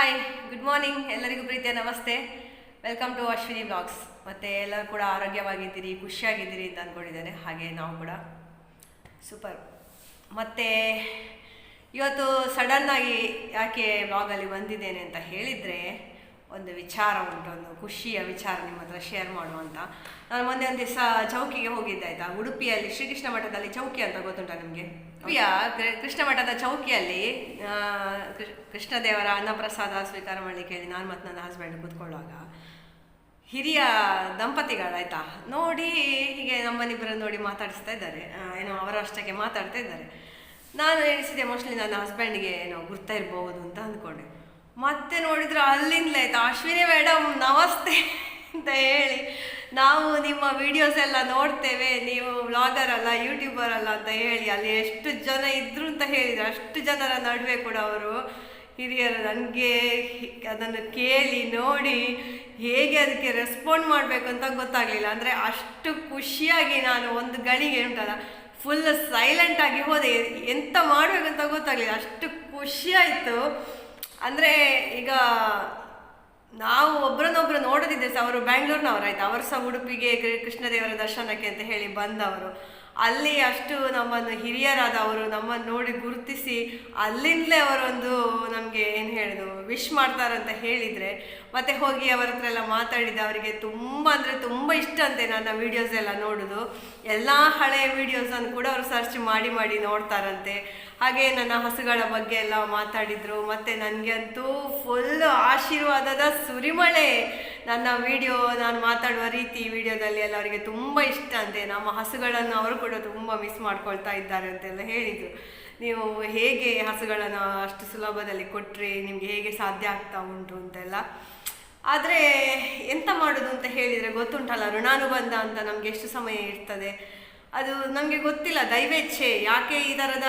Hi good morning ಎಲ್ಲರಿಗೂ ಪ್ರೀತಿಯ ನಮಸ್ತೆ. ವೆಲ್ಕಮ್ ಟು ಅಶ್ವಿನಿ ಬ್ಲಾಗ್ಸ್ ಮತ್ತು ಎಲ್ಲರೂ ಕೂಡ ಆರೋಗ್ಯವಾಗಿದ್ದೀರಿ, ಖುಷಿಯಾಗಿದ್ದೀರಿ ಅಂತ ಅಂದ್ಕೊಂಡಿದ್ದೇನೆ. ಹಾಗೆ ನಾವು ಕೂಡ. ಸೂಪರ್ ಮತ್ತು ಇವತ್ತು ಸಡನ್ನಾಗಿ ಯಾಕೆ ಬ್ಲಾಗಲ್ಲಿ ಬಂದಿದ್ದೇನೆ ಅಂತ ಹೇಳಿದರೆ ಒಂದು ವಿಚಾರ ಉಂಟು, ಒಂದು ಖುಷಿಯ ವಿಚಾರ ನಿಮ್ಮ ಹತ್ರ ಶೇರ್ ಮಾಡುವಂತ ನಾನು ಮೊನ್ನೆ ಒಂದು ದಿವಸ ಚೌಕಿಗೆ ಹೋಗಿದ್ದೆ, ಆಯಿತಾ? ಉಡುಪಿಯಲ್ಲಿ, ಶ್ರೀಕೃಷ್ಣ ಮಠದಲ್ಲಿ ಚೌಕಿ ಅಂತ ಗೊತ್ತುಂಟಾ ನಿಮಗೆ? ಕೃ- ಕೃಷ್ಣ ಮಠದ ಚೌಕಿಯಲ್ಲಿ ಕೃಷ್ಣದೇವರ ಅನ್ನಪ್ರಸಾದ ಸ್ವೀಕಾರ ಮಾಡಲಿಕ್ಕೆ ಹೇಳಿ ನಾನು ಮತ್ತು ನನ್ನ ಹಸ್ಬೆಂಡ್ ಕೂತ್ಕೊಳ್ಳುವಾಗ, ಹಿರಿಯ ದಂಪತಿಗಳಾಯ್ತಾ? ನೋಡಿ ಹೀಗೆ ನಮ್ಮನಿಬ್ಬರನ್ನು ನೋಡಿ ಮಾತಾಡಿಸ್ತಾ ಇದ್ದಾರೆ. ಏನೋ ಅವರ ಅಷ್ಟಕ್ಕೆ ಮಾತಾಡ್ತಾ ಇದ್ದಾರೆ. ನಾನು ಎಣಿಸಿದೆ ಮೋಸ್ಟ್ಲಿ ನನ್ನ ಹಸ್ಬೆಂಡ್ಗೆ ಏನೋ ಗುರ್ತಾ ಇರ್ಬೋದು ಅಂತ ಅಂದ್ಕೊಂಡೆ. ಮತ್ತೆ ನೋಡಿದ್ರೆ ಅಲ್ಲಿಂದಲೇ ಆಯ್ತಾ? ಅಶ್ವಿನಿ ಮೇಡಮ್ ನಮಸ್ತೆ ಅಂತ ಹೇಳಿ ನಾವು ನಿಮ್ಮ ವಿಡಿಯೋಸ್ ಎಲ್ಲ ನೋಡ್ತೇವೆ, ನೀವು ವ್ಲಾಗರ್ ಅಲ್ಲ ಯೂಟ್ಯೂಬರ್ ಅಲ್ಲ ಅಂತ ಹೇಳಿ, ಅಲ್ಲಿ ಎಷ್ಟು ಜನ ಇದ್ರು ಅಂತ ಹೇಳಿದ್ರು. ಅಷ್ಟು ಜನರ ನಡುವೆ ಕೂಡ ಅವರು ಹಿರಿಯರು ನನಗೆ ಅದನ್ನು ಕೇಳಿ, ನೋಡಿ ಹೇಗೆ ಅದಕ್ಕೆ ರೆಸ್ಪಾಂಡ್ ಮಾಡಬೇಕು ಅಂತ ಗೊತ್ತಾಗಲಿಲ್ಲ. ಅಂದರೆ ಅಷ್ಟು ಖುಷಿಯಾಗಿ ನಾನು ಒಂದು ಗಳಿಗೆ ಉಂಟಲ್ಲ ಫುಲ್ ಸೈಲೆಂಟ್ ಆಗಿ ಹೋದೆ. ಎಂತ ಮಾಡಬೇಕಂತ ಗೊತ್ತಾಗಲಿಲ್ಲ. ಅಷ್ಟು ಖುಷಿ ಆಯಿತು. ಅಂದರೆ ಈಗ ನಾವು ಒಬ್ರನ್ನೊಬ್ರು ನೋಡೋದಿದ್ದೆ ಸಹ ಅವರು ಬ್ಯಾಂಗ್ಳೂರ್ನವ್ರು, ಆಯ್ತು? ಅವರು ಸಹ ಉಡುಪಿಗೆ ಕೃಷ್ಣದೇವರ ದರ್ಶನಕ್ಕೆ ಅಂತ ಹೇಳಿ ಬಂದವರು. ಅಲ್ಲಿ ಅಷ್ಟು ನಮ್ಮನ್ನು ಹಿರಿಯರಾದವರು ನಮ್ಮನ್ನು ನೋಡಿ ಗುರುತಿಸಿ ಅಲ್ಲಿಂದಲೇ ಅವರೊಂದು ನಮಗೆ ಏನು ಹೇಳೋದು ವಿಶ್ ಮಾಡ್ತಾರಂತ ಹೇಳಿದರೆ, ಮತ್ತೆ ಹೋಗಿ ಅವರ ಹತ್ರ ಎಲ್ಲ ಮಾತಾಡಿದ ಅವರಿಗೆ ತುಂಬ ಅಂದರೆ ತುಂಬ ಇಷ್ಟ ಅಂತೆ ನನ್ನ ವೀಡಿಯೋಸ್ ಎಲ್ಲ ನೋಡೋದು. ಎಲ್ಲ ಹಳೆಯ ವೀಡಿಯೋಸನ್ನು ಕೂಡ ಅವರು ಸರ್ಚ್ ಮಾಡಿ ಮಾಡಿ ನೋಡ್ತಾರಂತೆ. ಹಾಗೆ ನನ್ನ ಹಸುಗಳ ಬಗ್ಗೆ ಎಲ್ಲ ಮಾತಾಡಿದರು, ಮತ್ತು ನನಗೆ ಅಂತೂ ಫುಲ್ ಆಶೀರ್ವಾದದ ಸುರಿಮಳೆ. ನನ್ನ ವಿಡಿಯೋ ನಾನು ಮಾತಾಡುವ ರೀತಿ ವಿಡಿಯೋದಲ್ಲಿ ಎಲ್ಲ ಅವರಿಗೆ ತುಂಬ ಇಷ್ಟ ಅಂತೆ. ನಮ್ಮ ಹಸುಗಳನ್ನು ಅವರು ಕೂಡ ತುಂಬ ಮಿಸ್ ಮಾಡ್ಕೊಳ್ತಾ ಇದ್ದಾರೆ ಅಂತೆಲ್ಲ ಹೇಳಿದರು. ನೀವು ಹೇಗೆ ಹಸುಗಳನ್ನು ಅಷ್ಟು ಸುಲಭದಲ್ಲಿ ಕೊಟ್ಟರೆ ನಿಮಗೆ ಹೇಗೆ ಸಾಧ್ಯ ಆಗ್ತಾ ಉಂಟು ಅಂತೆಲ್ಲ. ಆದರೆ ಎಂತ ಮಾಡೋದು ಅಂತ ಹೇಳಿದರೆ ಗೊತ್ತುಂಟಲ್ಲ, ಋಣಾನುಬಂಧ ಅಂತ ನಮಗೆ ಎಷ್ಟು ಸಮಯ ಇರ್ತದೆ? ಅದು ನಮಗೆ ಗೊತ್ತಿಲ್ಲ, ದೈವೇಚ್ಛೆ. ಯಾಕೆ ಈ ಥರದ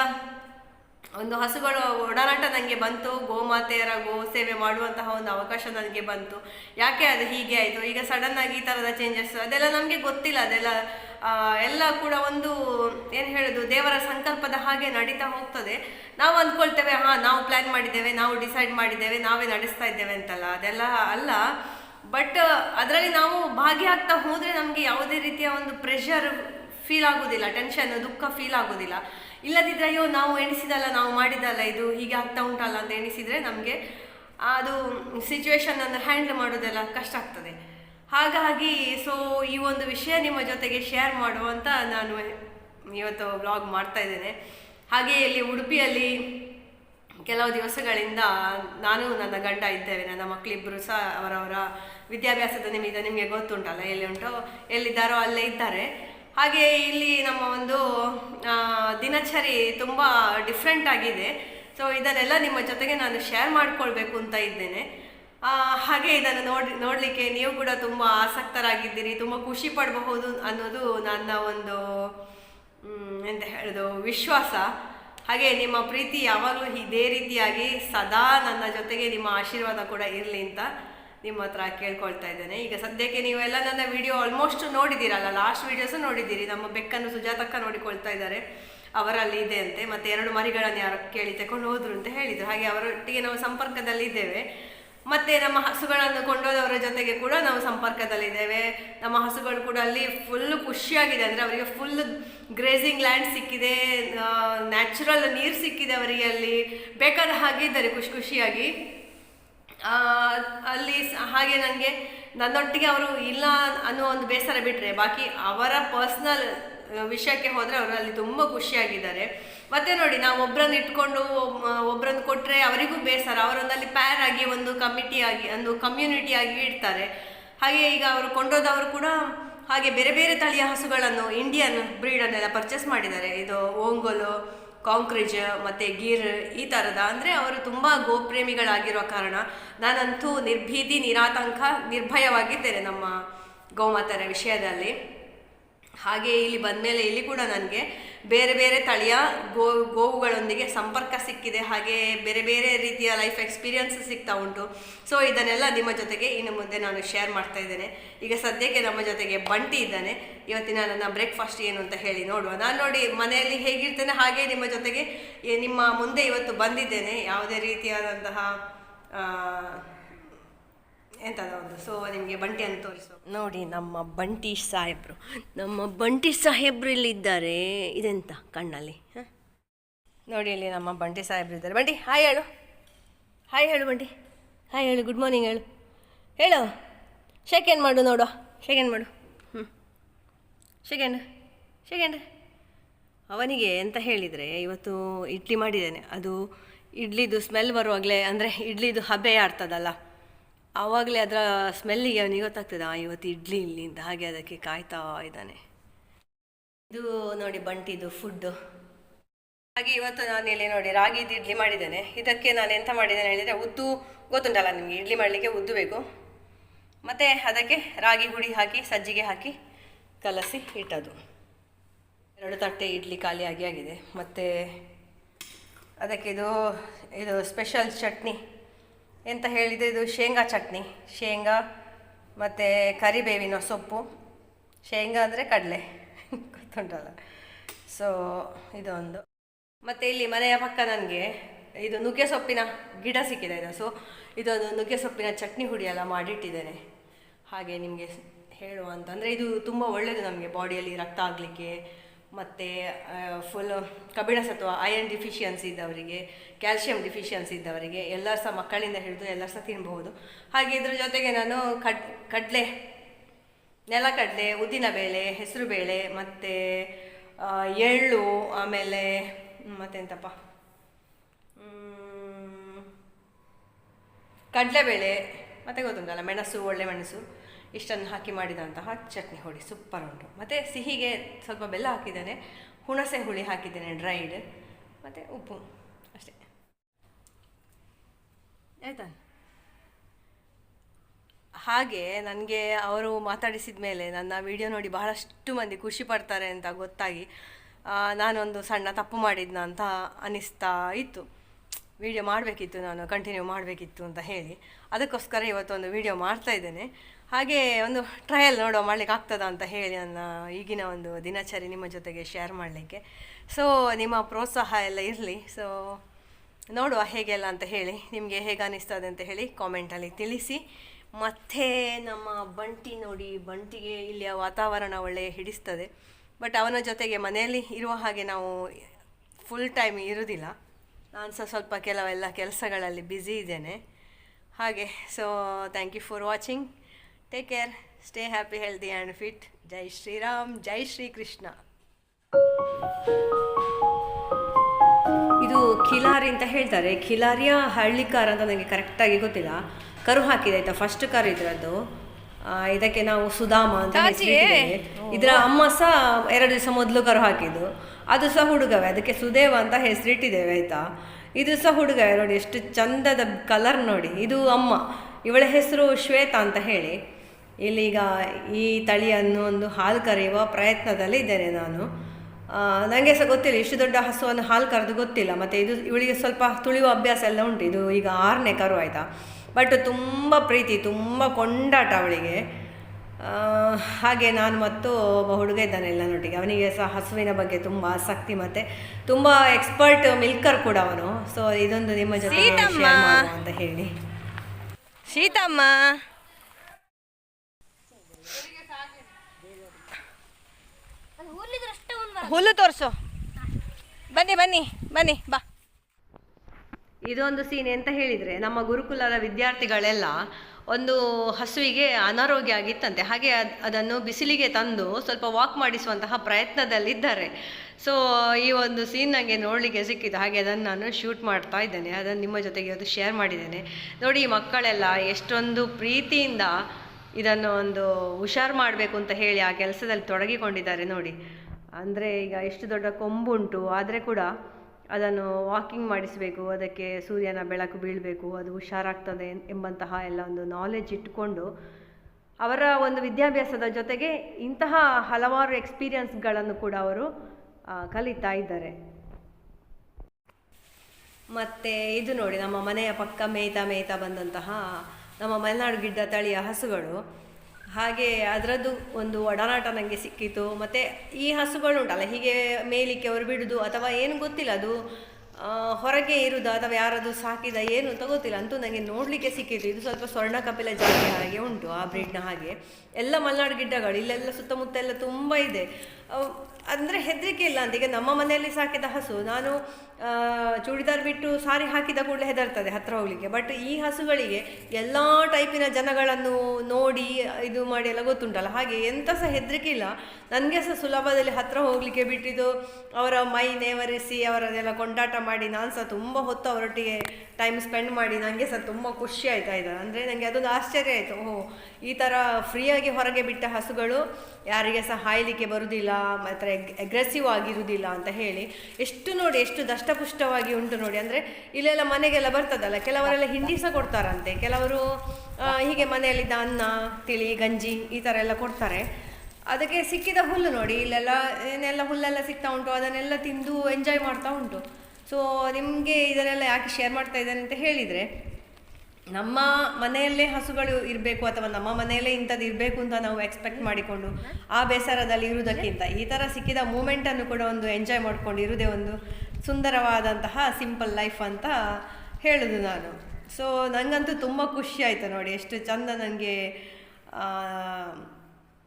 ಒಂದು ಹಸುಗಳ ಒಡನಾಟ ನನಗೆ ಬಂತು, ಗೋಮಾತೆಯರ ಗೋ ಸೇವೆ ಮಾಡುವಂತಹ ಒಂದು ಅವಕಾಶ ನನಗೆ ಬಂತು. ಯಾಕೆ ಅದು ಹೀಗೆ ಆಯಿತು? ಈಗ ಸಡನ್ ಆಗಿ ಈ ಥರದ ಚೇಂಜಸ್ ಅದೆಲ್ಲ ನಮಗೆ ಗೊತ್ತಿಲ್ಲ. ಅದೆಲ್ಲ ಎಲ್ಲ ಕೂಡ ಒಂದು, ಏನು ಹೇಳೋದು, ದೇವರ ಸಂಕಲ್ಪದ ಹಾಗೆ ನಡೀತಾ ಹೋಗ್ತದೆ. ನಾವು ಅಂದ್ಕೊಳ್ತೇವೆ, ಹಾಂ, ನಾವು ಪ್ಲ್ಯಾನ್ ಮಾಡಿದ್ದೇವೆ, ನಾವು ಡಿಸೈಡ್ ಮಾಡಿದ್ದೇವೆ, ನಾವೇ ನಡೆಸ್ತಾ ಇದ್ದೇವೆ ಅಂತಲ್ಲ. ಅದೆಲ್ಲ ಅಲ್ಲ. ಬಟ್ ಅದರಲ್ಲಿ ನಾವು ಭಾಗಿಯಾಗ್ತಾ ಹೋದರೆ ನಮಗೆ ಯಾವುದೇ ರೀತಿಯ ಒಂದು ಪ್ರೆಷರ್ ಫೀಲ್ ಆಗೋದಿಲ್ಲ ಟೆನ್ಷನ್ ದುಃಖ ಫೀಲ್ ಆಗೋದಿಲ್ಲ. ಇಲ್ಲದಿದ್ದರೆ ಅಯ್ಯೋ, ನಾವು ಎಣಿಸಿದಲ್ಲ, ನಾವು ಮಾಡಿದಲ್ಲ ಇದು ಹೀಗೆ ಆಗ್ತಾ ಉಂಟಲ್ಲ ಅಂತ ಎಣಿಸಿದರೆ ನಮಗೆ ಅದು ಸಿಚುವೇಶನನ್ನು ಹ್ಯಾಂಡಲ್ ಮಾಡೋದೆಲ್ಲ ಕಷ್ಟ ಆಗ್ತದೆ. ಹಾಗಾಗಿ ಸೊ ಈ ಒಂದು ವಿಷಯ ನಿಮ್ಮ ಜೊತೆಗೆ ಶೇರ್ ಮಾಡುವಂತ ನಾನು ಇವತ್ತು ವ್ಲಾಗ್ ಮಾಡ್ತಾ ಇದ್ದೇನೆ. ಹಾಗೆ ಇಲ್ಲಿ ಉಡುಪಿಯಲ್ಲಿ ಕೆಲವು ದಿವಸಗಳಿಂದ ನಾನು, ನನ್ನ ಗಂಡ ಇದ್ದೇವೆ, ನನ್ನ ಮಕ್ಕಳಿಬ್ಬರು ಸಹ ಅವರವರ ವಿದ್ಯಾಭ್ಯಾಸದ ನಿಮಿತ್ತ ನಿಮಗೆ ಗೊತ್ತುಂಟಲ್ಲ, ಎಲ್ಲಿ ಉಂಟು, ಎಲ್ಲಿದ್ದಾರೋ ಅಲ್ಲೇ ಇದ್ದಾರೆ. ಹಾಗೆ ಇಲ್ಲಿ ನಮ್ಮ ಒಂದು ದಿನಚರಿ ತುಂಬ ಡಿಫ್ರೆಂಟ್ ಆಗಿದೆ. ಸೊ ಇದನ್ನೆಲ್ಲ ನಿಮ್ಮ ಜೊತೆಗೆ ನಾನು ಶೇರ್ ಮಾಡ್ಕೊಳ್ಬೇಕು ಅಂತ ಇದ್ದೇನೆ. ಹಾಗೆ ಇದನ್ನು ನೋಡಿ, ನೋಡಲಿಕ್ಕೆ ನೀವು ಕೂಡ ತುಂಬ ಆಸಕ್ತರಾಗಿದ್ದೀರಿ, ತುಂಬ ಖುಷಿ ಪಡಬಹುದು ಅನ್ನೋದು ನನ್ನ ಒಂದು ಎಂತ ಹೇಳೋದು, ವಿಶ್ವಾಸ. ಹಾಗೆ ನಿಮ್ಮ ಪ್ರೀತಿ ಯಾವಾಗಲೂ ಇದೇ ರೀತಿಯಾಗಿ ಸದಾ ನನ್ನ ಜೊತೆಗೆ ನಿಮ್ಮ ಆಶೀರ್ವಾದ ಕೂಡ ಇರಲಿ ಅಂತ. ನಿಮ್ಮ ಹತ್ರ ಕೇಳ್ಕೊಳ್ತಾ ಇದ್ದೇನೆ. ಈಗ ಸದ್ಯಕ್ಕೆ ನೀವೆಲ್ಲ ನನ್ನ ವಿಡಿಯೋ ಆಲ್ಮೋಸ್ಟ್ ನೋಡಿದ್ದೀರಲ್ಲ ಲಾಸ್ಟ್ ವಿಡಿಯೋಸು ನೋಡಿದ್ದೀರಿ. ನಮ್ಮ ಬೆಕ್ಕನ್ನು ಸುಜಾತಕ್ಕ ನೋಡಿಕೊಳ್ತಾ ಇದ್ದಾರೆ. ಅವರಲ್ಲಿ ಇದೆ ಅಂತೆ. ಮತ್ತೆ ಎರಡು ಮರಿಗಳನ್ನು ಯಾರು ಕೇಳಿ ತಗೊಂಡು ಹೋದ್ರು ಅಂತ ಹೇಳಿದರು. ಹಾಗೆ ಅವರೊಟ್ಟಿಗೆ ನಾವು ಸಂಪರ್ಕದಲ್ಲಿ ಇದ್ದೇವೆ. ಮತ್ತೆ ನಮ್ಮ ಹಸುಗಳನ್ನು ಕೊಂಡೋದವರ ಜೊತೆಗೆ ಕೂಡ ನಾವು ಸಂಪರ್ಕದಲ್ಲಿದ್ದೇವೆ ನಮ್ಮ ಹಸುಗಳು ಕೂಡ ಅಲ್ಲಿ ಫುಲ್ ಖುಷಿಯಾಗಿದೆ ಅಂದರೆ ಅವರಿಗೆ ಫುಲ್ ಗ್ರೇಸಿಂಗ್ ಲ್ಯಾಂಡ್ ಸಿಕ್ಕಿದೆ. ನ್ಯಾಚುರಲ್ ನೀರು ಸಿಕ್ಕಿದೆ ಅವರಿಗೆ ಅಲ್ಲಿ. ಬೇಕಾದ ಹಾಗೆ ಇದ್ದಾರೆ ಖುಷಿ ಖುಷಿಯಾಗಿ. ಅಲ್ಲಿ ಹಾಗೆ ನನಗೆ ನನ್ನೊಟ್ಟಿಗೆ ಅವರು ಇಲ್ಲ ಅನ್ನೋ ಒಂದು ಬೇಸರ ಬಿಟ್ಟರೆ ಬಾಕಿ ಅವರ ಪರ್ಸ್ನಲ್ ವಿಷಯಕ್ಕೆ ಹೋದರೆ ಅವರು ಅಲ್ಲಿ ತುಂಬ ಖುಷಿಯಾಗಿದ್ದಾರೆ. ಮತ್ತೆ ನೋಡಿ, ನಾವು ಒಬ್ಬರನ್ನು ಇಟ್ಕೊಂಡು ಒಬ್ಬರನ್ನು ಕೊಟ್ಟರೆ ಅವರಿಗೂ ಬೇಸರ. ಅವರೊಂದಲ್ಲಿ ಪ್ಯಾರ್ ಆಗಿ ಒಂದು ಕಮಿಟಿ ಆಗಿ, ಒಂದು ಕಮ್ಯುನಿಟಿ ಆಗಿ ಇಡ್ತಾರೆ. ಹಾಗೆ ಈಗ ಅವರು ಕೊಂಡೋದವರು ಕೂಡ ಹಾಗೆ ಬೇರೆ ಬೇರೆ ತಳಿಯ ಹಸುಗಳನ್ನು ಇಂಡಿಯನ್ ಬ್ರೀಡನ್ನೆಲ್ಲ ಪರ್ಚೇಸ್ ಮಾಡಿದ್ದಾರೆ. ಇದು ಓಂಗೋಲು ಕಾಂಕ್ರಿಜ್ ಮತ್ತು ಗೀರ್ ಈ ಥರದ ಅಂದರೆ ಅವರು ತುಂಬ ಗೋಪ್ರೇಮಿಗಳಾಗಿರೋ ಕಾರಣ ನಾನಂತೂ ನಿರ್ಭೀತಿ, ನಿರಾತಂಕ, ನಿರ್ಭಯವಾಗಿದ್ದೇನೆ ನಮ್ಮ ಗೋಮಾತರ ವಿಷಯದಲ್ಲಿ. ಹಾಗೆ ಇಲ್ಲಿ ಬಂದಮೇಲೆ ಇಲ್ಲಿ ಕೂಡ ನನಗೆ ಬೇರೆ ಬೇರೆ ತಳಿಯ ಗೋ, ಗೋವುಗಳೊಂದಿಗೆ ಸಂಪರ್ಕ ಸಿಕ್ಕಿದೆ. ಹಾಗೆ ಬೇರೆ ಬೇರೆ ರೀತಿಯ ಲೈಫ್ ಎಕ್ಸ್ಪೀರಿಯನ್ಸ್ ಸಿಗ್ತಾ ಉಂಟು. ಸೊ ಇದನ್ನೆಲ್ಲ ನಿಮ್ಮ ಜೊತೆಗೆ ಇನ್ನು ಮುಂದೆ ನಾನು ಶೇರ್ ಮಾಡ್ತಾ ಇದ್ದೇನೆ. ಈಗ ಸದ್ಯಕ್ಕೆ ನಮ್ಮ ಜೊತೆಗೆ ಬಂಟಿ ಇದ್ದಾನೆ. ಇವತ್ತಿನ ನನ್ನ ಬ್ರೇಕ್ಫಾಸ್ಟ್ ಏನು ಅಂತ ಹೇಳಿ ನೋಡುವ. ನಾನು ನೋಡಿ ಮನೆಯಲ್ಲಿ ಹೇಗಿರ್ತೇನೆ ಹಾಗೆ ನಿಮ್ಮ ಜೊತೆಗೆ ನಿಮ್ಮ ಮುಂದೆ ಇವತ್ತು ಬಂದಿದ್ದೇನೆ. ಯಾವುದೇ ರೀತಿಯಾದಂತಹ ಒಂದು? ಸೊ ನಿಮಗೆ ಬಂಟಿಯನ್ನು ತೋರಿಸು. ನೋಡಿ, ನಮ್ಮ ಬಂಟಿ ಸಾಹೇಬ್ರು. ನಮ್ಮ ಬಂಟಿ ಸಾಹೇಬ್ರು ಇಲ್ಲಿದ್ದಾರೆ ಇದೆಂತ ಕಣ್ಣಲ್ಲಿ? ನೋಡಿ, ಇಲ್ಲಿ ನಮ್ಮ ಬಂಟಿ ಸಾಹೇಬ್ರು ಇದ್ದಾರೆ. ಬಂಟಿ, ಹಾಯ್ ಹೇಳು. ಹಾಯ್ ಹೇಳು ಬಂಟಿ. ಹಾಯ್ ಹೇಳು ಗುಡ್ ಮಾರ್ನಿಂಗ್ ಹೇಳು. ಹೇಳು. ಶೇಕೆಂಡ್ ಮಾಡು ನೋಡು. ಶೇಕೆಂಡ್ ಮಾಡು. ಹ್ಞೂ ಶೇಕೆಂಡ್ ಶೇಕೆಂಡ್ ಅವನಿಗೆ ಎಂತ ಹೇಳಿದರೆ, ಇವತ್ತು ಇಡ್ಲಿ ಮಾಡಿದ್ದೇನೆ. ಅದು ಇಡ್ಲಿದು ಸ್ಮೆಲ್ ಬರುವಾಗಲೇ, ಅಂದರೆ ಇಡ್ಲಿದು ಹಬೆ ಆಡ್ತದಲ್ಲ ಆವಾಗಲೇ ಅದರ ಸ್ಮೆಲ್ಲಿಗೆ ಅವನಿಗೆ ಗೊತ್ತಾಗ್ತದೆ, ಆ, ಇವತ್ತು ಇಡ್ಲಿ ಇಲ್ಲಿ ಅಂತ. ಹಾಗೆ ಅದಕ್ಕೆ ಕಾಯ್ತಾ ಇದ್ದಾನೆ. ಇದು ನೋಡಿ ಬಂಟಿದು ಫುಡ್ಡು ಹಾಗೆ ಇವತ್ತು ನಾನು ಇಲ್ಲಿ ನೋಡಿ ರಾಗಿದು ಇಡ್ಲಿ ಮಾಡಿದ್ದೇನೆ. ಇದಕ್ಕೆ ನಾನು ಎಂತ ಮಾಡಿದ್ದೇನೆ ಹೇಳಿದರೆ, ಉದ್ದು ಗೊತ್ತುಂಟಲ್ಲ ನಿಮಗೆ, ಇಡ್ಲಿ ಮಾಡಲಿಕ್ಕೆ ಉದ್ದು ಬೇಕು. ಮತ್ತು ಅದಕ್ಕೆ ರಾಗಿ ಹುಡಿ ಹಾಕಿ, ಸಜ್ಜಿಗೆ ಹಾಕಿ ಕಲಸಿ ಇಟ್ಟದು ಎರಡು ತಟ್ಟೆ ಇಡ್ಲಿ ಖಾಲಿಯಾಗಿ ಆಗಿದೆ. ಮತ್ತು ಅದಕ್ಕೆ ಇದು ಇದು ಸ್ಪೆಷಲ್ ಚಟ್ನಿ. ಎಂತ ಹೇಳಿದರೆ ಇದು ಶೇಂಗಾ ಚಟ್ನಿ. ಶೇಂಗಾ ಮತ್ತು ಕರಿಬೇವಿನ ಸೊಪ್ಪು. ಶೇಂಗಾ ಅಂದರೆ ಕಡಲೆ. ಗೊತ್ತುಂಟಲ್ಲ. ಸೊ ಇದೊಂದು. ಮತ್ತು ಇಲ್ಲಿ ಮನೆಯ ಪಕ್ಕ ನನಗೆ ಇದು ನುಗ್ಗೆ ಸೊಪ್ಪಿನ ಗಿಡ ಸಿಕ್ಕಿದೆ ಇದು ಸೊ ಇದೊಂದು ನುಗ್ಗೆ ಸೊಪ್ಪಿನ ಚಟ್ನಿ ಹುಡಿಯೆಲ್ಲ ಮಾಡಿಟ್ಟಿದ್ದೇನೆ. ಹಾಗೆ ನಿಮಗೆ ಹೇಳುವ ಅಂತಂದರೆ ಇದು ತುಂಬ ಒಳ್ಳೆಯದು ನಮಗೆ ಬಾಡಿಯಲ್ಲಿ ರಕ್ತ ಆಗಲಿಕ್ಕೆ. ಮತ್ತು ಫುಲ್ ಕಬ್ಬಿಣ ಸತ್ವ ಐರನ್ ಡಿಫಿಷಿಯನ್ಸಿ ಇದ್ದವರಿಗೆ ಕ್ಯಾಲ್ಶಿಯಂ ಡಿಫಿಷಿಯನ್ಸಿ ಇದ್ದವರಿಗೆ ಎಲ್ಲ ಸಹ ಮಕ್ಕಳಿಂದ ಹಿಡಿದು ಎಲ್ಲ ಸಹ ತಿನ್ಬಹುದು. ಹಾಗೆ ಇದ್ರ ಜೊತೆಗೆ ನಾನು ಕಡ್, ಕಡಲೆ ನೆಲಕಡಲೆ ಉದ್ದಿನಬೇಳೆ ಹೆಸರುಬೇಳೆ ಮತ್ತು ಎಳ್ಳು, ಆಮೇಲೆ ಮತ್ತೆಂತಪ್ಪ? ಕಡಲೆಬೇಳೆ ಮತ್ತೆ ಗೊತ್ತುಂಟಲ್ಲ, ಮೆಣಸು ಒಳ್ಳೆ ಮೆಣಸು ಇಷ್ಟನ್ನು ಹಾಕಿ ಮಾಡಿದಂತಹ ಚಟ್ನಿ ಹುಳಿ ಸೂಪರ್ ಉಂಟು. ಮತ್ತು ಸಿಹಿಗೆ ಸ್ವಲ್ಪ ಬೆಲ್ಲ ಹಾಕಿದ್ದೇನೆ ಹುಣಸೆ ಹುಳಿ ಹಾಕಿದ್ದೇನೆ ಡ್ರೈಡ್ ಮತ್ತು ಉಪ್ಪು ಅಷ್ಟೇ. ಆಯ್ತಾ? ಹಾಗೆ ನನಗೆ ಅವರು ಮಾತಾಡಿಸಿದ ಮೇಲೆ ನನ್ನ ವಿಡಿಯೋ ನೋಡಿ ಬಹಳಷ್ಟು ಮಂದಿ ಖುಷಿ ಪಡ್ತಾರೆ ಅಂತ ಗೊತ್ತಾಗಿ ನಾನೊಂದು ಸಣ್ಣ ತಪ್ಪು ಮಾಡಿದ್ನ ಅಂತ ಅನಿಸ್ತಾ ಇತ್ತು. ವಿಡಿಯೋ ಮಾಡಬೇಕಿತ್ತು ನಾನು ಕಂಟಿನ್ಯೂ ಮಾಡಬೇಕಿತ್ತು ಅಂತ ಹೇಳಿ. ಅದಕ್ಕೋಸ್ಕರ ಇವತ್ತೊಂದು ವಿಡಿಯೋ ಮಾಡ್ತಾ ಇದ್ದೇನೆ. ಹಾಗೆ ಒಂದು ಟ್ರಯಲ್ ನೋಡುವ ಮಾಡ್ಲಿಕ್ಕೆ ಆಗ್ತದಾ ಅಂತ ಹೇಳಿ ನನ್ನ ಈಗಿನ ಒಂದು ದಿನಚರಿ ನಿಮ್ಮ ಜೊತೆಗೆ ಶೇರ್ ಮಾಡಲಿಕ್ಕೆ. ಸೊ ನಿಮ್ಮ ಪ್ರೋತ್ಸಾಹ ಎಲ್ಲ ಇರಲಿ. ಸೊ ನೋಡುವ ಹೇಗೆಲ್ಲ ಅಂತ ಹೇಳಿ. ನಿಮಗೆ ಹೇಗೆ ಅನ್ನಿಸ್ತದೆ ಅಂತ ಹೇಳಿ ಕಾಮೆಂಟಲ್ಲಿ ತಿಳಿಸಿ. ಮತ್ತೆ ನಮ್ಮ ಬಂಟಿ ನೋಡಿ, ಬಂಟಿಗೆ ಇಲ್ಲಿಯ ವಾತಾವರಣ ಒಳ್ಳೆಯ ಹಿಡಿಸ್ತದೆ. ಬಟ್ ಅವನ ಜೊತೆಗೆ ಮನೆಯಲ್ಲಿ ಇರುವ ಹಾಗೆ ನಾವು ಫುಲ್ ಟೈಮ್ ಇರುವುದಿಲ್ಲ ನಾನು ಸಹ ಸ್ವಲ್ಪ ಕೆಲವೆಲ್ಲ ಕೆಲಸಗಳಲ್ಲಿ ಬ್ಯುಸಿ ಇದ್ದೇನೆ. ಹಾಗೆ so thank you for watching take care stay happy healthy and fit ಜೈ ಶ್ರೀರಾಮ್ ಜೈ ಶ್ರೀಕೃಷ್ಣ ಇದು ಖಿಲಾರಿ ಅಂತ ಹೇಳ್ತಾರೆ. ಖಿಲಾರಿಯ ಹಳ್ಳಿ ಕಾರ್ ಅಂತ ನನಗೆ ಕರೆಕ್ಟಾಗಿ ಗೊತ್ತಿಲ್ಲ. ಕರು ಹಾಕಿದೆ ಆಯ್ತಾ ಫಸ್ಟ್ ಕಾರ್ ಇದ್ರದ್ದು. ಇದಕ್ಕೆ ನಾವು ಸುಧಾಮ ಅಂತ ಇದ್ರ ಇದರ ಅಮ್ಮ ಸಹ ಎರಡು ದಿವಸ ಮೊದಲು ಕರು ಹಾಕಿದ್ದು. ಅದು ಸಹ ಹುಡುಗವೇ ಅದಕ್ಕೆ ಸುದೇವ ಅಂತ ಹೆಸರಿಟ್ಟಿದ್ದೇವೆ, ಆಯಿತಾ? ಇದು ಸಹ ಹುಡುಗವೇ ನೋಡಿ, ಎಷ್ಟು ಚಂದದ ಕಲರ್ ನೋಡಿ. ಇದು ಅಮ್ಮ. ಇವಳ ಹೆಸರು ಶ್ವೇತಾ ಅಂತ ಹೇಳಿ. ಇಲ್ಲೀಗ ಈ ತಳಿಯನ್ನು ಒಂದು ಹಾಲು ಕರೆಯುವ ಪ್ರಯತ್ನದಲ್ಲಿ ಇದ್ದೇನೆ ನಾನು. ನನಗೆ ಸಹ ಗೊತ್ತಿಲ್ಲ. ಇಷ್ಟು ದೊಡ್ಡ ಹಸುವನ್ನು ಹಾಲು ಕರೆದು ಗೊತ್ತಿಲ್ಲ. ಮತ್ತು ಇದು ಇವಳಿಗೆ ಸ್ವಲ್ಪ ತುಳಿಯುವ ಅಭ್ಯಾಸ ಎಲ್ಲ ಉಂಟು. ಇದು ಈಗ ಆರನೇ ಕರು, ಆಯಿತಾ? ಬಟ್ ತುಂಬ ಪ್ರೀತಿ, ತುಂಬ ಕೊಂಡಾಟ ಅವಳಿಗೆ. ಹಾಗೆ ನಾನು ಮತ್ತು ಒಬ್ಬ ಹುಡುಗ ಇದ್ದಾನೆ ಎಲ್ಲ ನೋಡಿ ಅವನಿಗೆ ಸಹ ಹಸುವಿನ ಬಗ್ಗೆ ತುಂಬ ಆಸಕ್ತಿ ಮತ್ತು ತುಂಬ ಎಕ್ಸ್ಪರ್ಟ್ ಮಿಲ್ಕರ್ ಕೂಡ ಅವನು. ಸೊ ಇದೊಂದು ನಿಮ್ಮ ಜೊತೆ ಶೀತಮ್ಮ ಅಂತ ಹೇಳಿ. ಸೀತಮ್ಮ! ಹುಲ್ಲು ತೋರಿಸು. ಬನ್ನಿ ಬನ್ನಿ ಬನ್ನಿ ಬಾ. ಇದೊಂದು ಸೀನ್ ಎಂತ ಹೇಳಿದರೆ, ನಮ್ಮ ಗುರುಕುಲದ ವಿದ್ಯಾರ್ಥಿಗಳೆಲ್ಲ ಒಂದು ಹಸುವಿಗೆ ಅನಾರೋಗ್ಯ ಆಗಿತ್ತಂತೆ. ಹಾಗೆ ಅದ್- ಅದನ್ನು ಬಿಸಿಲಿಗೆ ತಂದು ಸ್ವಲ್ಪ ವಾಕ್ ಮಾಡಿಸುವಂತಹ ಪ್ರಯತ್ನದಲ್ಲಿದ್ದಾರೆ. ಸೊ ಈ ಒಂದು ಸೀನ್ ನನಗೆ ನೋಡಲಿಕ್ಕೆ ಸಿಕ್ಕಿತು ಹಾಗೆ ಅದನ್ನು ನಾನು ಶೂಟ್ ಮಾಡ್ತಾ ಇದ್ದೇನೆ. ಅದನ್ನು ನಿಮ್ಮ ಜೊತೆಗೆ ಅದು ಶೇರ್ ಮಾಡಿದ್ದೇನೆ. ನೋಡಿ ಈ ಮಕ್ಕಳೆಲ್ಲ ಎಷ್ಟೊಂದು ಪ್ರೀತಿಯಿಂದ ಇದನ್ನು ಒಂದು ಹುಷಾರು ಮಾಡಬೇಕು ಅಂತ ಹೇಳಿ ಆ ಕೆಲಸದಲ್ಲಿ ತೊಡಗಿಕೊಂಡಿದ್ದಾರೆ ನೋಡಿ. ಅಂದರೆ ಈಗ ಎಷ್ಟು ದೊಡ್ಡ ಕೊಂಬುಂಟು ಆದರೆ ಕೂಡ ಅದನ್ನು ವಾಕಿಂಗ್ ಮಾಡಿಸಬೇಕು, ಅದಕ್ಕೆ ಸೂರ್ಯನ ಬೆಳಕು ಬೀಳಬೇಕು, ಅದು ಹುಷಾರಾಗ್ತದೆ ಎಂಬಂತಹ ಎಲ್ಲ ಒಂದು ನಾಲೆಜ್ ಇಟ್ಟುಕೊಂಡು ಅವರ ಒಂದು ವಿದ್ಯಾಭ್ಯಾಸದ ಜೊತೆಗೆ ಇಂತಹ ಹಲವಾರು ಎಕ್ಸ್ಪೀರಿಯನ್ಸ್ಗಳನ್ನು ಕೂಡ ಅವರು ಕಲಿತಾ ಇದ್ದಾರೆ. ಮತ್ತು ಇದು ನೋಡಿ ನಮ್ಮ ಮನೆಯ ಪಕ್ಕ ಮೇಯ್ತಾ ಮೇಯ್ತಾ ಬಂದಂತಹ ನಮ್ಮ ಮಲೆನಾಡು ಗಿಡ್ಡ ತಳಿಯ ಹಸುಗಳು. ಹಾಗೆ ಅದರದ್ದು ಒಂದು ಒಡನಾಟ ನನಗೆ ಸಿಕ್ಕಿತು. ಮತ್ತು ಈ ಹಸುಗಳು ಉಂಟಲ್ಲ ಹೀಗೆ ಮೇಯಲಿಕ್ಕೆ ಅವರು ಬಿಡುದು ಅಥವಾ ಏನು ಗೊತ್ತಿಲ್ಲ, ಅದು ಹೊರಗೆ ಇರುವುದು ಅಥವಾ ಯಾರದು ಸಾಕಿದ ಏನು ಅಂತ ಗೊತ್ತಿಲ್ಲ ಅಂತೂ ನನಗೆ ನೋಡಲಿಕ್ಕೆ ಸಿಕ್ಕಿದ್ದು ಇದು ಸ್ವಲ್ಪ ಸ್ವರ್ಣ ಕಪಿಲ ಜಾತಿ ಹಾಗೆ ಉಂಟು, ಆ ಬ್ರೀಡ್ನ ಹಾಗೆ. ಎಲ್ಲ ಮಲೆನಾಡು ಗಿಡ್ಡಗಳು, ಇಲ್ಲೆಲ್ಲ ಸುತ್ತಮುತ್ತ ಎಲ್ಲ ತುಂಬ ಇದೆ. ಅಂದರೆ ಹೆದರಿಕೆ ಇಲ್ಲ ಅಂತ. ಈಗ ನಮ್ಮ ಮನೆಯಲ್ಲಿ ಸಾಕಿದ ಹಸು, ನಾನು ಚೂಡಿದಾರ್ ಬಿಟ್ಟು ಸಾರಿ ಹಾಕಿದ ಕೂಡಲೇ ಹೆದರ್ತದೆ ಹತ್ರ ಹೋಗ್ಲಿಕ್ಕೆ. ಬಟ್ ಈ ಹಸುಗಳಿಗೆ ಎಲ್ಲ ಟೈಪಿನ ಜನಗಳನ್ನು ನೋಡಿ, ಇದು ಮಾಡಿ ಎಲ್ಲ ಗೊತ್ತುಂಟಲ್ಲ. ಹಾಗೆ ಎಂತ ಸಹ ಹೆದರಿಕೆ ಇಲ್ಲ. ನನಗೆ ಸಹ ಸುಲಭದಲ್ಲಿ ಹತ್ರ ಹೋಗಲಿಕ್ಕೆ ಬಿಟ್ಟಿದ್ದು ಅವರ ಮೈ ನೇವರಿಸಿ ಅವರನ್ನೆಲ್ಲ ಕೊಂಡಾಟ ಮಾಡಿ, ನಾನು ಸಹ ತುಂಬ ಹೊತ್ತು ಅವರೊಟ್ಟಿಗೆ ಟೈಮ್ ಸ್ಪೆಂಡ್ ಮಾಡಿ ನನಗೆ ಸಹ ತುಂಬ ಖುಷಿ ಆಯ್ತಾ ಇದೆ. ಅಂದರೆ ನನಗೆ ಅದೊಂದು ಆಶ್ಚರ್ಯ ಆಯಿತು. ಓಹೋ, ಈ ಥರ ಫ್ರೀಯಾಗಿ ಹೊರಗೆ ಬಿಟ್ಟ ಹಸುಗಳು ಯಾರಿಗೆ ಸಹ ಹಾಯಲಿಕ್ಕೆ ಬರುವುದಿಲ್ಲ ಮತ್ತು ಅಗ್ರೆಸಿವ್ ಆಗಿರುವುದಿಲ್ಲ ಅಂತ ಹೇಳಿ, ಎಷ್ಟು ನೋಡಿ, ಎಷ್ಟು ದಷ್ಟಪುಷ್ಟವಾಗಿ ಉಂಟು ನೋಡಿ. ಅಂದರೆ ಇಲ್ಲೆಲ್ಲ ಮನೆಗೆಲ್ಲ ಬರ್ತದಲ್ಲ, ಕೆಲವರೆಲ್ಲ ಹಿಂಡಿ ಸಹ ಕೊಡ್ತಾರಂತೆ. ಕೆಲವರು ಹೀಗೆ ಮನೆಯಲ್ಲಿದ್ದ ಅನ್ನ, ತಿಳಿ, ಗಂಜಿ ಈ ಥರ ಎಲ್ಲ ಕೊಡ್ತಾರೆ. ಅದಕ್ಕೆ ಸಿಕ್ಕಿದ ಹುಲ್ಲು ನೋಡಿ, ಇಲ್ಲೆಲ್ಲ ಏನೆಲ್ಲ ಹುಲ್ಲೆಲ್ಲ ಸಿಗ್ತಾ ಉಂಟು, ಅದನ್ನೆಲ್ಲ ತಿಂದು ಎಂಜಾಯ್ ಮಾಡ್ತಾ ಉಂಟು. ಸೊ ನಿಮಗೆ ಇದನ್ನೆಲ್ಲ ಯಾಕೆ ಶೇರ್ ಮಾಡ್ತಾ ಇದ್ದೇನೆ ಅಂತ ಹೇಳಿದರೆ, ನಮ್ಮ ಮನೆಯಲ್ಲೇ ಹಸುಗಳು ಇರಬೇಕು ಅಥವಾ ನಮ್ಮ ಮನೆಯಲ್ಲೇ ಇಂಥದ್ದು ಇರಬೇಕು ಅಂತ ನಾವು ಎಕ್ಸ್ಪೆಕ್ಟ್ ಮಾಡಿಕೊಂಡು ಆ ಬೇಸರದಲ್ಲಿ ಇರುವುದಕ್ಕಿಂತ ಈ ಥರ ಸಿಕ್ಕಿದ ಮೂಮೆಂಟನ್ನು ಕೂಡ ಒಂದು ಎಂಜಾಯ್ ಮಾಡ್ಕೊಂಡು ಇರುವುದೇ ಒಂದು ಸುಂದರವಾದಂತಹ ಸಿಂಪಲ್ ಲೈಫ್ ಅಂತ ಹೇಳೋದು ನಾನು. ಸೊ ನನಗಂತೂ ತುಂಬ ಖುಷಿ ಆಯಿತು ನೋಡಿ, ಎಷ್ಟು ಚಂದ ನನಗೆ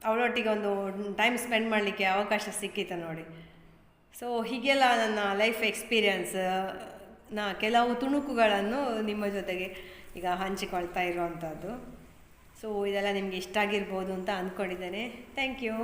ಅವಳೊಟ್ಟಿಗೆ ಒಂದು ಟೈಮ್ ಸ್ಪೆಂಡ್ ಮಾಡಲಿಕ್ಕೆ ಅವಕಾಶ ಸಿಕ್ಕಿತ್ತು ನೋಡಿ. ಸೊ ಹೀಗೆಲ್ಲ ನನ್ನ ಲೈಫ್ ಎಕ್ಸ್ಪೀರಿಯನ್ಸ್ ನಾ ಕೆಲವು ತುಣುಕುಗಳನ್ನು ನಿಮ್ಮ ಜೊತೆಗೆ ಈಗ ಹಂಚಿಕೊಳ್ತಾ ಇರುವಂಥದ್ದು. ಸೊ ಇದೆಲ್ಲ ನಿಮಗೆ ಇಷ್ಟ ಆಗಿರ್ಬೋದು ಅಂತ ಅಂದ್ಕೊಂಡಿದ್ದೇನೆ ಥ್ಯಾಂಕ್ ಯು